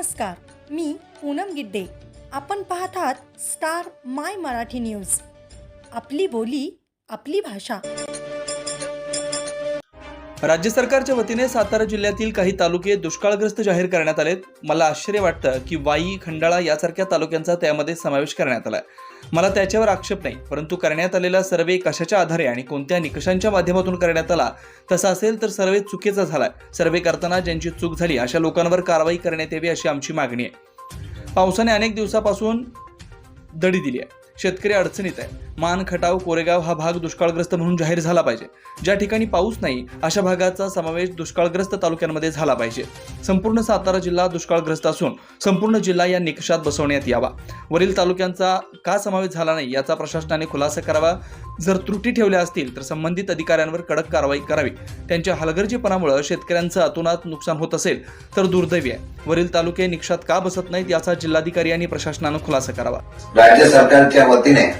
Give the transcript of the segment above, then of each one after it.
नमस्कार मी पूनम गिड्डे. आपण पाहत आहात स्टार माय मराठी न्यूज. आपली बोली आपली भाषा. राज्य सरकारच्या वतीने सातारा जिल्ह्यातील काही तालुके दुष्काळग्रस्त जाहीर करण्यात आलेत. मला आश्चर्य वाटतं की वाई खंडाळा यासारख्या तालुक्यांचा त्यामध्ये समावेश करण्यात आला मला त्याच्यावर आक्षेप नाही परंतु करण्यात आलेला सर्वे कशाच्या आधारे आणि कोणत्या निकषांच्या माध्यमातून करण्यात आला तसा असेल तर सर्वे चुकीचा झालाय. सर्वे करताना ज्यांची चूक झाली अशा लोकांवर कारवाई करण्यात यावी अशी आमची मागणी आहे. पावसाने अनेक दिवसापासून दडी दिली आहे. शेतकरी अडचणीत आहे. मान खटाव कोरेगाव हा भाग दुष्काळग्रस्त म्हणून जाहीर झाला पाहिजे. ज्या ठिकाणी पाऊस नाही अशा भागाचा समावेश दुष्काळग्रस्त तालुक्यांमध्ये झाला पाहिजे. संपूर्ण सातारा जिल्हा दुष्काळग्रस्त असून संपूर्ण जिल्हा या निकषात बसवण्यात यावा. वरील तालुक्यांचा का समावेश झाला नाही याचा प्रशासनाने खुलासा करावा. जर त्रुटी ठेवल्या असतील तर संबंधित अधिकाऱ्यांवर कडक कारवाई करावी. त्यांच्या हलगर्जीपणामुळे शेतकऱ्यांचं अतोनात नुकसान होत असेल तर दुर्दैवी आहे. वरील तालुके निकषात का बसत नाहीत याचा जिल्हाधिकारी आणि प्रशासनानं खुलासा करावा. राज्य सरकारच्या वतीने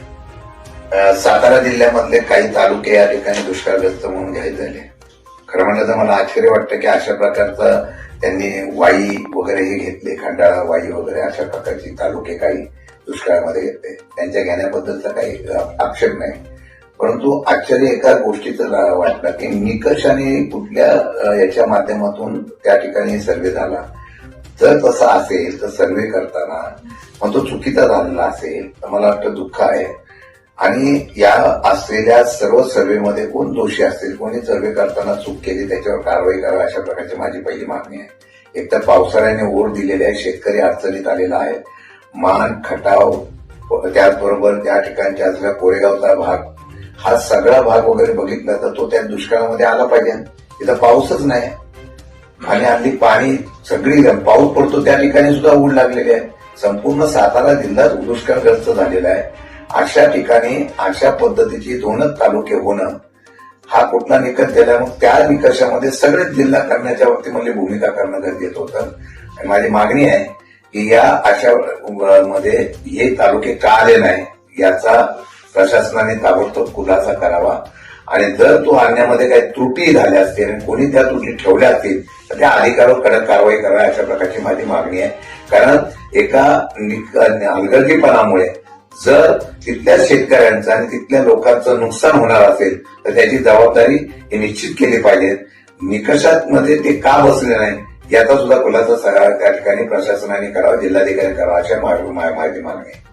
सातारा जिल्ह्यामधले काही तालुके या ठिकाणी दुष्काळग्रस्त म्हणून घ्यायचे झाले. खरं म्हणलं तर मला आश्चर्य वाटतं की अशा प्रकारचं त्यांनी वाई वगैरे हे घेतले खंडाळा वाई वगैरे अशा प्रकारची तालुके काही दुष्काळामध्ये घेतले त्यांच्या घेण्याबद्दलचा काही आक्षेप नाही. परंतु आश्चर्य एका गोष्टीचं वाटलं की निकषाने कुठल्या याच्या माध्यमातून त्या ठिकाणी सर्वे झाला. जर तसा असेल तर सर्वे करताना मग तो चुकीचा झालेला असेल तर मला वाटतं दुःख आहे. आणि या असलेल्या सर्व सर्वेमध्ये कोण दोषी असतील कोणी सर्वे करताना चूक केली त्याच्यावर कारवाई करावी अशा प्रकारची माझी पहिली मागणी आहे. एक तर पावसाळ्याने ओढ दिलेली आहे शेतकरी अडचणीत आलेला आहे. मान खटाव त्याचबरोबर त्या ठिकाणच्या असलेला कोरेगावचा भाग हा सगळा भाग वगैरे बघितला तर तो त्या दुष्काळामध्ये आला पाहिजे. तिथं पाऊसच नाही. आणि हल्ली पाणी सगळी पाऊस पडतो त्या ठिकाणी सुद्धा ऊन लागलेली आहे. संपूर्ण सातारा जिल्हा दुष्काळग्रस्त झालेला आहे. अशा ठिकाणी अशा पद्धतीची दोनच तालुके होणं हा कुठला निकष दिला मग त्या निकषामध्ये सगळेच जिल्हा करण्याच्या बाबतीमध्ये भूमिका करणं गरजेचं होतं. आणि माझी मागणी आहे की या अशा मध्ये हे तालुके का आले नाही याचा प्रशासनाने ताबडतोब खुलासा करावा. आणि जर तो आणण्यामध्ये काही त्रुटी झाल्या असतील आणि कोणी त्या त्रुटी ठेवल्या असतील तर त्या अधिकारावर कडक कारवाई करा अशा प्रकारची माझी मागणी आहे. कारण एका निक- हलगर्जीपणामुळे जर तिथल्या शेतकऱ्यांचं आणि तिथल्या लोकांचं नुकसान होणार असेल तर त्याची जबाबदारी हे निश्चित केली पाहिजे. निकषात मध्ये ते का बसले नाही याचा सुद्धा खुलासा सगळ्या त्या ठिकाणी प्रशासनाने करावा जिल्हाधिकारी करावा अशा मा- मा- मागणी आहे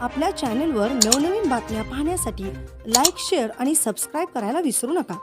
आपल्या चॅनेलवर नवनवीन बातम्या पाहण्यासाठी लाईक शेअर आणि सबस्क्राईब करायला विसरू नका.